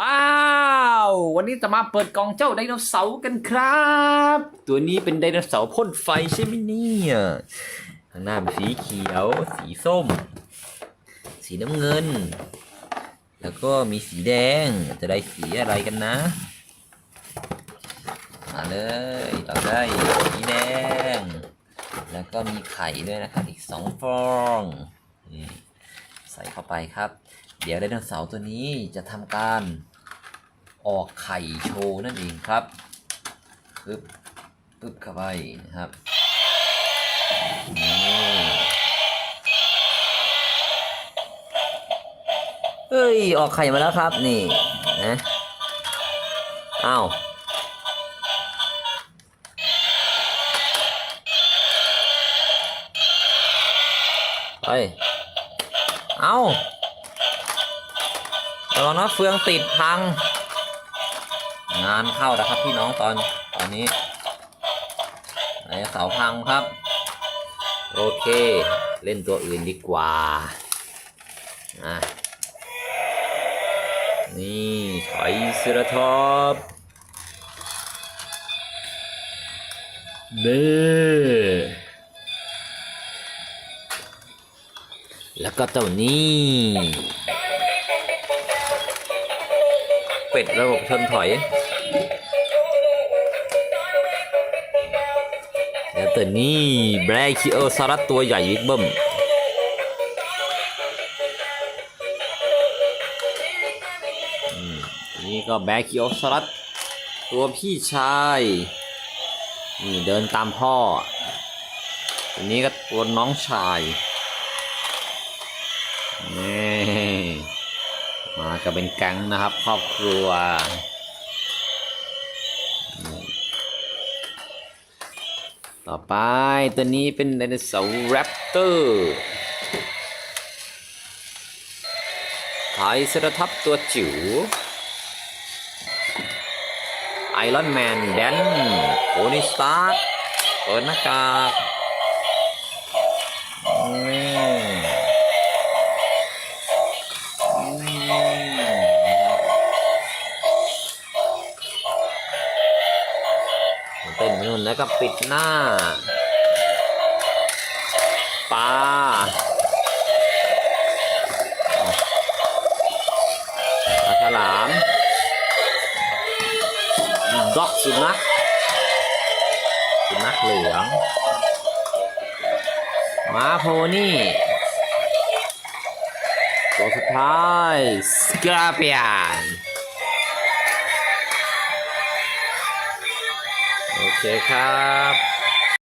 ว้าววันนี้จะมาเปิดกล่องเจ้าไดโนเสาร์กันครับ ตัวนี้เป็นไดโนเสาร์พ่นไฟใช่ไหมเนี่ยข้างหน้าเป็นสีเขียว สีส้ม สีน้ำเงิน แล้วก็มีสีแดงจะได้สีอะไรกันนะ มาเลยเราได้สีแดง แล้วก็มีไข่ด้วยนะครับอีกสองฟอง ใส่เข้าไปครับ เดี๋ยวไดโนเสาร์ตัวนี้จะทำการออกไข่โชว์นั่นเองครับปึ๊บปึ๊บเข้าไปนะครับเฮ้ย ออกไข่มาแล้วครับ นี่นะอ้าวเฮ้ยเอา ระวังนะเฟืองติดพัง งานเข้าแล้วครับพี่น้องตอนตอนนี้ไอ้เสาพังครับ โอเค เล่นตัวอื่นดีกว่าอะนี่ถอยเซราทอปเบ้แล้วก็เจ้านี่ เป็ดระบบชนถอย แล้วตัวนี้แบรคิโอซารัสตัวใหญ่บิ๊กเบิ้มมนี่ก็แบรคิโอซารัสตัวพี่ชายนี่เดินตามพ่อตัวนี้ก็ตัวน้องชายนี่ กันเป็นแก๊งนะครับ ครอบครัว ต่อไปตัวนี้เป็นไดโนเสาร์แรปเตอร์ไทรเซราทัปตัวจิ๋วไอรอนแมนแดนโอนิสตาร์เปิดหน้ากาก นู่นแล้วก็ปิดหน้าปลาปลาฉลามด็อกสุนัขสุนัขเหลืองม้าโพนี่ตัวสุดท้ายสกราเปียน เคครับ